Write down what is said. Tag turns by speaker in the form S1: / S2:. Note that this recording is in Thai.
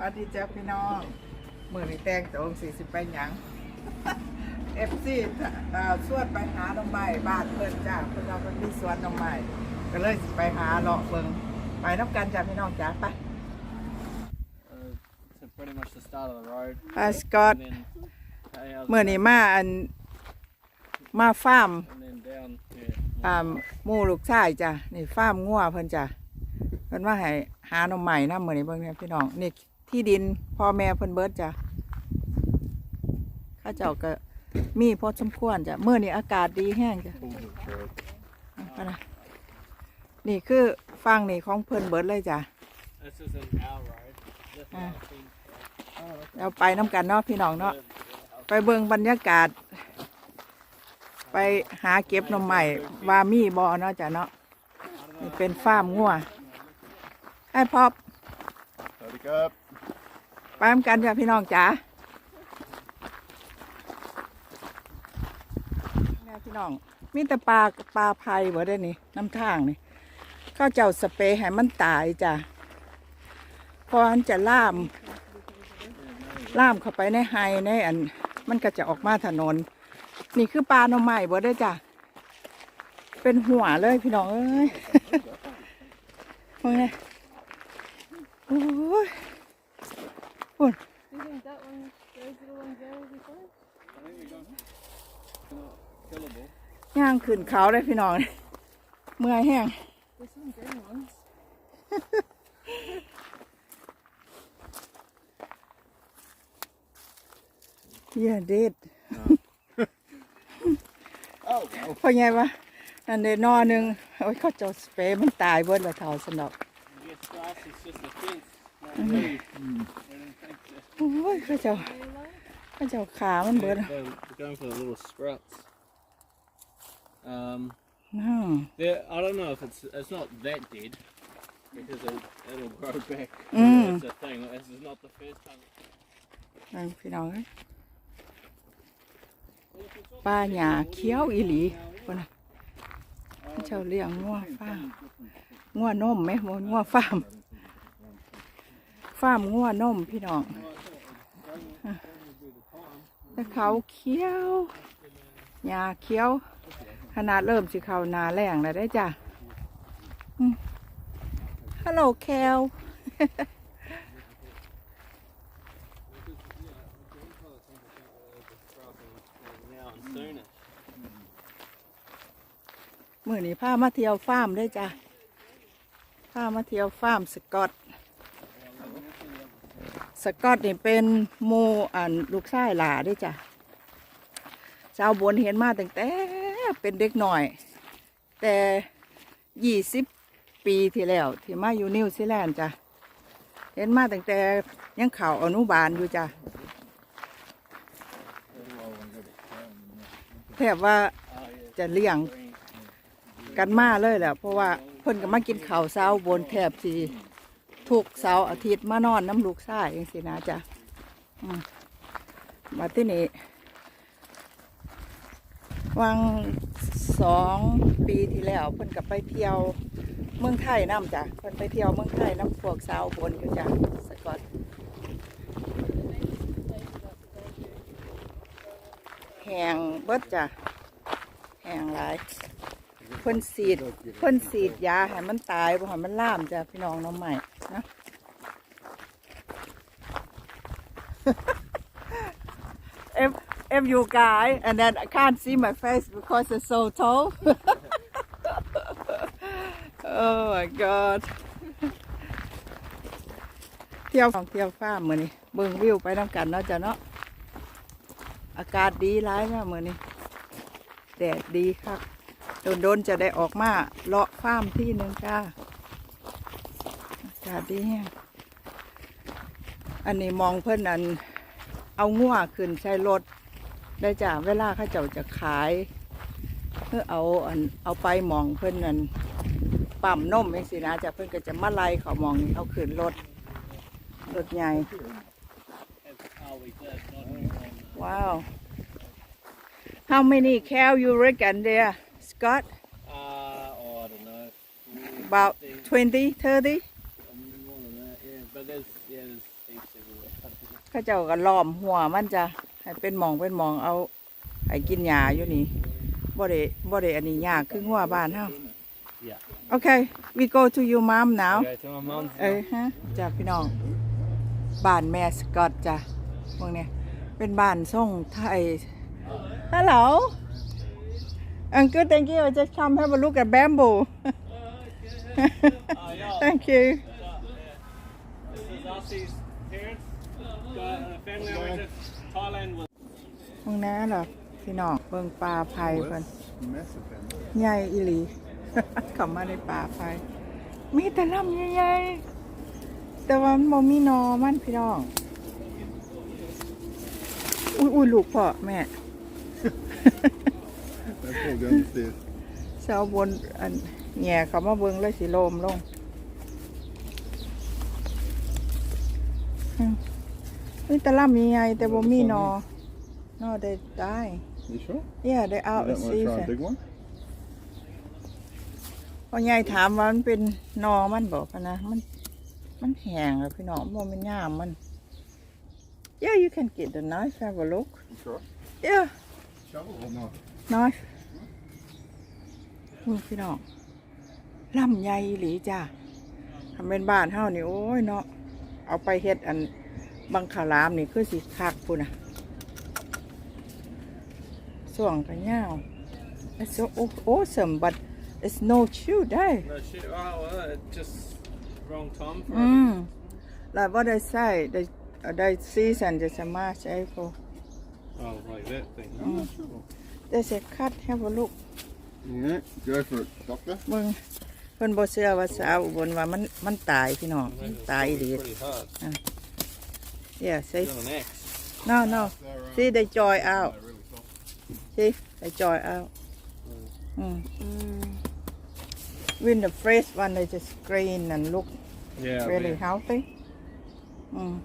S1: วัสดีจ้าพี่น้องมือนี้แต่งตัวองสี่สิบไปหยังเอฟซีชวนไปหาดอกไม้บ้านเพิ่นจ้าเพิ่นเราเพิ่นมีสวนดอกไม้ก็เลยสิไปหาเลาะเบิ่งไปน้ำกันจ้าพี่น้องจ้าไป
S2: Uh, to pretty much the start of the road.
S1: ไปสกอต
S2: And then, hey, how's
S1: เมื่อนี้มาอันมาฟาร์ม
S2: and then down here.
S1: อ่าหมู่ลูกชายจ้ะนี่ฟาร์มงัวเพิ่นจ้ะเพิ่นว่าให้หาหน่อไม้นำมื้อนี้เบิ่งเนี่ยพี่น้องนี่ ที่ดินพ่อแม่เพิ่นเบิดจ้ะข้าเจ้าก็มีพอสมควรจ้ะมื้อนี้อากาศดีแห้งจ้ะนะนี่คือฟังนี่ของเพิ่นเบิดเลยจ้ะ
S2: This is an our road. This is
S1: Ah.
S2: our thing.
S1: เราไปน้ำกันเนาะพี่น้องเนาะไปเบิ่งบรรยากาศ ไปหาเก็บหน่อไม้ว่ามีบ่เนาะจ้ะเนาะนี่เป็นฟาร์มงัวไอ้พอบ
S3: สวัสดีครับ
S1: ไปน้ำกันจ้ะพี่น้องจ๋าแม่พี่น้อง มีแต่ปลาปลาไผ่บ่ได้นี่น้ำทางนี่เข้าเจ้าสเปรย์ให้มันตายจ้ะพอมันจะล่าม ล่ามเข้าไปในไฮในอัน มันก็จะออกมาถนน นี่คือปลาหน่อไม้บ่ได้จ้ะเป็นหัวเลยพี่น้องเอ้ยมองไงโอ้ย ปุ่น
S4: Do you think that one goes to the one Jerry before?
S2: Killable.
S1: ย่างขึ้นเขาเลยพี่น้องเมื่อยแห้ง
S4: There's some green ones.
S1: Yeah, did.
S3: Oh,
S1: พอไงวะนั่นเดนอหนึ่งโอ้ยเขาเจะสเปรย์มันตายเบิดละเท่าสนอก
S2: Yes, grass is just a fence. Not me. I don't think so.
S1: โอ้ยเขาเจ้าเขาเจ้าขามันเบิด
S2: They're, they're going for the little sprouts. Um,
S1: น้า
S2: they're- I don't know if it's it's not that dead because it, it'll grow back.
S1: Mm.
S2: That's the thing. This is not the first time.
S1: นั่นพี่น้องเอ้ยปลาหยาเขียวอีหลีคนน่ะเขาเจ้าเลี้ยงงัวฟาร์มงัวนมไหมมนงัวฟาร์มฟาร์มงัวนมพี่น้องอะแต่ เขาเขียวหญ้าเขียว ขนาดเริ่มสิเขานาแรงแล้วได้จ้ะฮัลโหลแคลมื่อนี้พามาเที่ยวฟาร์มได้จ้ะพามาเที่ยวฟาร์มสกอต สกอตนี่เป็นหมูอันลูกชายหลาด้จ้ะชาวบนเห็นมาตั้งแต่เป็นเด็กหน่อย แต่ยี่สิบปีที่แล้ว ที่มาอยู่นิวซีแลนด์จ้ะเห็นมาตั้งแต่ยังเข่าอนุบาลอยู่จ้ะแทบว่าจะเลี้ยงกันมาเลยแหละเพราะว่าเพิ่นก็มากินข้าวเช้าบนแถบสี ทุกเสาร์อาทิตย์มานอนน้ำลูกชายเองสินะจ๊ะมาที่นี่วังสองปีที่แล้วเพิ่นก็ไปเที่ยวเมืองไทยน้ำจ้ะเพิ่นไปเที่ยวเมืองไทยน้ำพวกสาวบนอยู่จ้ะสกอตแหงเบิดจ้ะแหงหลาย เพิ่นสีดเพิ่นสีดยาให้มันตายบ่ให้มันล่ามจ้ะพี่น้องน้องใหม่นะ if if you guy and then I can't see my face because it's so tall oh my god เที่ยวของเที่ยวฟ้ามือนี้เบิ่งวิวไปน้ำกันเนาะจ้ะเนาะอากาศดีร้ายมากมือนี้แดดดีครับ โดนๆจะได้ออกมาเลาะฟาร์มที่หนึ่งจ้าอากาศดีฮงอันนี้มองเพิ่อนอันเอางัวขึ้นใช้รถได้จ้าเวลาเขาเจ้าจะขายเพื่อเอาอันเอาไปมองเพิ่นนั่นปั๊มนมเองสินะจ้ะเพิ่อนก็จะมาไล่เขามองเอาขึ้นรถรถใหญ่ว้าว How many cow you reckon there Scott
S2: Uh, oh, I don't know.
S1: about 20 30
S2: Um, more than that, yeah. But there's, yeah, there's heaps
S1: เขาเจ้าก็ล้อมหัวมันจะให้เป็นหมองเป็นหมองเอาให้กินหญ้าอยู่นี่บ่ได้บ่ได้อันนี้ยากคือหัวบ้านเฮา
S2: Yeah.
S1: Okay we go to your mom now
S2: Okay, to my mum's
S1: เอ้ยฮะจ้าพี่น้อง บ้านแม่สกอตจ้ะพวกเนี้ยเป็นบ้านส่งไทย I'm good, thank you. I just come have a look at บ่ thank you.
S2: t
S1: รงน้นเหรอพี่น้องเบิ่งปลาไพเพิ่นใหญ่อีลีเข้ามาในป่าไพมีแต่ลำใหญ่ๆแต่ว่ามันมีนอมันพี่น้องอุ้ยอุ้ยลูกพ่อแม่
S3: Let's go down the stairs.
S1: เสาบนอันแง่เขามาเบิ่งเลยสิโลมลงอืมมีแต่ลำใหญ่ๆแต่บ่มีหนอ no they die
S3: You sure?
S1: yeah they
S3: You
S1: out
S3: don't
S1: of
S3: want to try
S1: season
S3: a big one?
S1: พอยายถามว่ามันเป็นหนอมันบอกพะนะมัน มันแห้งอะพี่น้องบ่แมันย่ามมัน yeah you can get the knife have a look
S3: You sure?
S1: yeah
S3: Shovel or not?
S1: knife นี่พี่น้องลำใหญ่อีหลีจ้าทำเป็นบ้านเฮานี่โอ้ยเนาะเอาไปเฮ็ดอันบังขารามนี่คือสิคักพุ่นน่ะส่วงกันยาว It's so awesome but it's no chew ได้
S2: no shit. Oh well, it just wrong time for
S1: อืมแล้วว่าได้ใส่ได้ได้ซีสันจะสามารถใช้พอ
S2: it. Oh, like that thing.
S3: I'm not sure.
S1: ได้เสร็จคัดให้บลูก
S3: Yeah, go for it, doctor.
S1: เบิ่งเพิ่นบ่เชื่อว่าสาวอุบลว่ามันมันตายพี่น้องมันตายดี
S2: Pretty hard.
S1: เย่ใส่
S2: Got an axe.
S1: no no
S3: They're, uh,
S1: see they joy out
S3: they're really soft.
S1: see they joy out อืม when the fresh one they just green and look
S2: Yeah.
S1: really
S2: man.
S1: healthy อืม